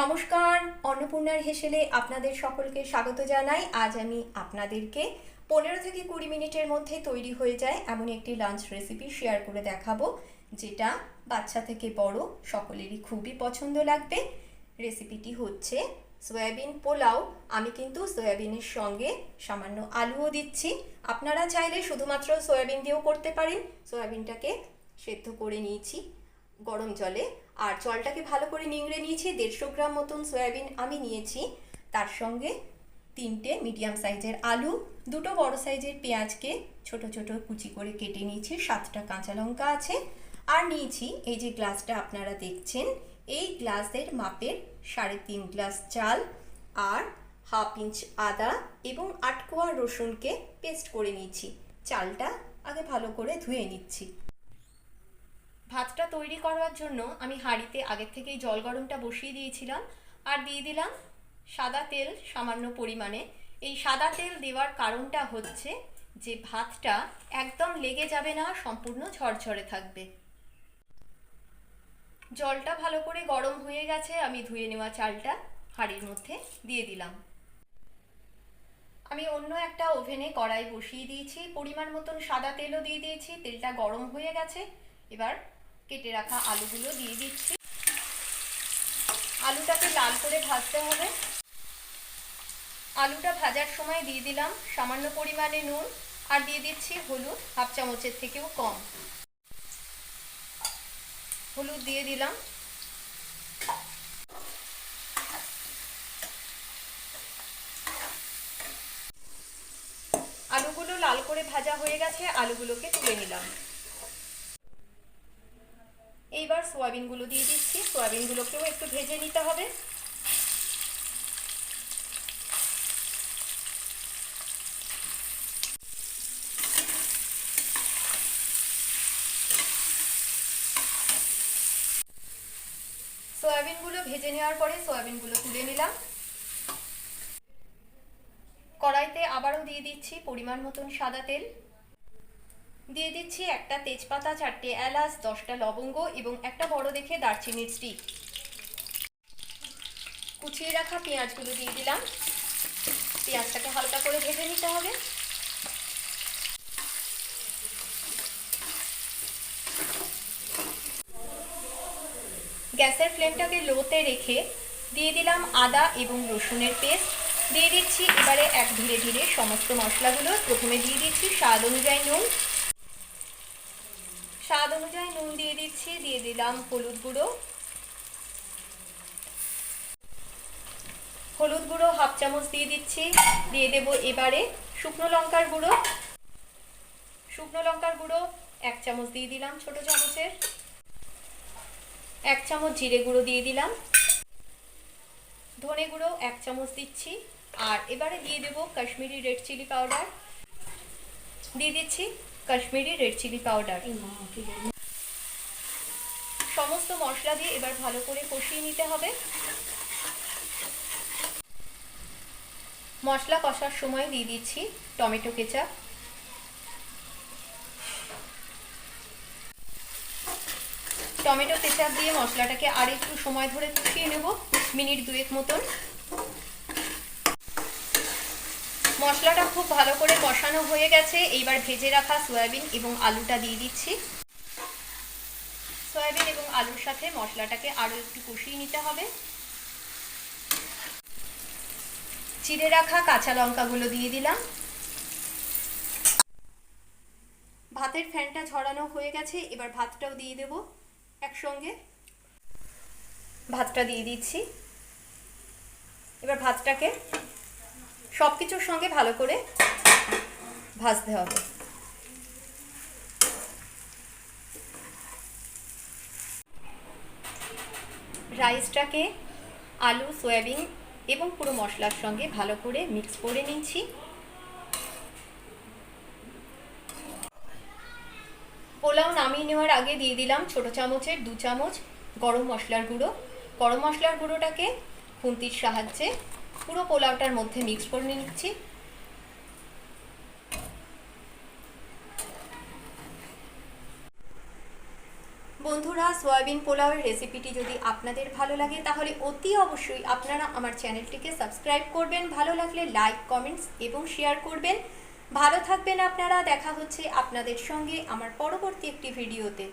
নমস্কার, অন্নপূর্ণার হেসেলে আপনাদের সকলকে স্বাগত জানাই। আজ আমি আপনাদেরকে পনেরো থেকে কুড়ি মিনিটের মধ্যে তৈরি হয়ে যায় এমন একটি লাঞ্চ রেসিপি শেয়ার করে দেখাবো, যেটা বাচ্চা থেকে বড় সকলেরই খুবই পছন্দ লাগবে। রেসিপিটি হচ্ছে সয়াবিন পোলাও। আমি কিন্তু সয়াবিনের সঙ্গে সামান্য আলুও দিচ্ছি। আপনারা চাইলে শুধুমাত্র সয়াবিন দিয়েও করতে পারেন। সয়াবিনটাকে সেদ্ধ করে নিয়েছি, গরম জলে আর জলটাকে ভালো করে নিংড়ে নিয়েছি, দেড়শো গ্রাম মতন সয়াবিন আমি নিয়েছি। তার সঙ্গে তিনটে মিডিয়াম সাইজের আলু, দুটো বড় সাইজের পেঁয়াজকে ছোট ছোট কুচি করে কেটে নিয়েছি, সাতটা কাঁচা লঙ্কা আছে। আর নিয়েছি, এই যে গ্লাসটা আপনারা দেখছেন, এই গ্লাসের মাপের সাড়ে তিন গ্লাস চাল আর হাফ ইঞ্চ আদা এবং আটকোয়া রসুনকে পেস্ট করে নিয়েছি। চালটা আগে ভালো করে ধুয়ে নিচ্ছি। ভাতটা তৈরি করার জন্য আমি হাঁড়িতে আগের থেকেই জল গরমটা বসিয়ে দিয়েছিলাম আর দিয়ে দিলাম সাদা তেল সামান্য পরিমাণে। এই সাদা তেল দেওয়ার কারণটা হচ্ছে যে ভাতটা একদম লেগে যাবে না, সম্পূর্ণ ঝরঝরে থাকবে। জলটা ভালো করে গরম হয়ে গেছে, আমি ধুয়ে নেওয়া চালটা হাঁড়ির মধ্যে দিয়ে দিলাম। আমি অন্য একটা ওভেনে কড়াই বসিয়ে দিয়েছি, পরিমাণ মতন সাদা তেলও দিয়ে দিয়েছি, তেলটা গরম হয়ে গেছে। এবার কেটে রাখা আলুগুলো দিয়ে দিচ্ছি। আলুটাকে লাল করে ভাজতে হবে। আলুটা ভাজার সময় দিয়ে দিলাম সামান্য পরিমাণে নুন আর দিয়ে দিচ্ছি হলুদ, হাফ চামচের থেকেও কম। হলুদ দিয়ে দিলাম। আলুগুলো লাল করে ভাজা হয়ে গেছে, আলুগুলোকে তুলে নিলাম। এইবার সোয়াবিনগুলো দিয়ে দিচ্ছি। সোয়াবিনগুলোকেও একটু ভেজে নিতে হবে। সয়াবিনগুলো ভেজে নেওয়ার পরে সয়াবিনগুলো তুলে নিলাম। কড়াইতে আবারও দিয়ে দিচ্ছি পরিমাণ মতন সাদা তেল। দিয়ে দিচ্ছি একটা তেজপাতা, চারটে এলাচ, দশটা লবঙ্গ এবং একটা বড় দেখে দারচিনির স্টিক। কুচিয়ে রাখা পেঁয়াজগুলো দিয়ে দিলাম। পেঁয়াজটাকে হালকা করে ভেজে নিতে হবে। গ্যাসের ফ্লেমটাকে লোতে রেখে দিয়ে দিলাম আদা এবং রসুনের পেস্ট। দিয়ে দিচ্ছি এবারে এক ধীরে ধীরে সমস্ত মশলাগুলো। প্রথমে দিয়ে দিচ্ছি স্বাদ অনুযায়ী নুন। স্বাদ অনুযায়ী নুন দিয়ে দিচ্ছি, দিয়ে দিলাম হলুদ গুঁড়ো। হলুদ গুঁড়ো হাফ চামচ দিয়ে দিচ্ছি, দিয়ে দেব এবারে শুকনো লঙ্কার গুঁড়ো। শুকনো লঙ্কার গুঁড়ো এক চামচ দিয়ে দিলাম ছোট চামচের। এক চামচ জিরে গুঁড়ো দিয়ে দিলাম। ধনে গুঁড়ো এক চামচ দিচ্ছি। আর এবারে দিয়ে দেব কাশ্মীরি রেড চিলি পাউডার। দিয়ে দিচ্ছি কাশ্মীরি রেড চিলি পাউডার সমস্ত মশলা দিয়ে এবার ভালো করে কষিয়ে নিতে হবে। মশলা কষার সময় দিয়ে দিচ্ছি টমেটো কেচাপ। টমেটো কেচাপ দিয়ে মশলাটাকে আর একটু সময় ধরে কষিয়ে নেব মিনিট দুয়েক মতন। মশলাটা খুব ভালো করে কষানো হয়ে গেছে। এইবার ভেজে রাখা সয়াবিন এবং আলুটা দিয়ে দিচ্ছি। সয়াবিন এবং আলুর সাথে মশলাটাকে আরও একটু কষিয়ে নিতে হবে। চিড়ে রাখা কাঁচা লঙ্কাগুলো দিয়ে দিলাম। ভাতের ফ্যানটা ঝরানো হয়ে গেছে, এবার ভাতটাও দিয়ে দেব একসঙ্গে। ভাতটা দিয়ে দিচ্ছি। এবার ভাতটাকে সব কিছুর সঙ্গে ভালো করে ভাজতে হবে। রাইসটাকে, আলু, সয়াবিন এবং পুরো মশলার সঙ্গে ভালো করে মিক্স করে নিচ্ছি পোলাও নামিয়ে নেওয়ার আগে দিয়ে দিলাম ছোট চামচের দু চামচ গরম মশলার গুঁড়ো। গরম মশলার গুঁড়োটাকে খুন্তির সাহায্যে পুরো পোলাওটার মধ্যে মিক্স করে নিচ্ছি। বন্ধুরা, সয়াবিন পোলাওয়ের রেসিপিটি যদি আপনাদের ভালো লাগে, তাহলে অতি অবশ্যই আপনারা আমার চ্যানেলটিকে সাবস্ক্রাইব করবেন। ভালো লাগলে লাইক কমেন্টস এবং শেয়ার করবেন। ভালো থাকবেন আপনারা। দেখা হচ্ছে আপনাদের সঙ্গে আমার পরবর্তী একটি ভিডিওতে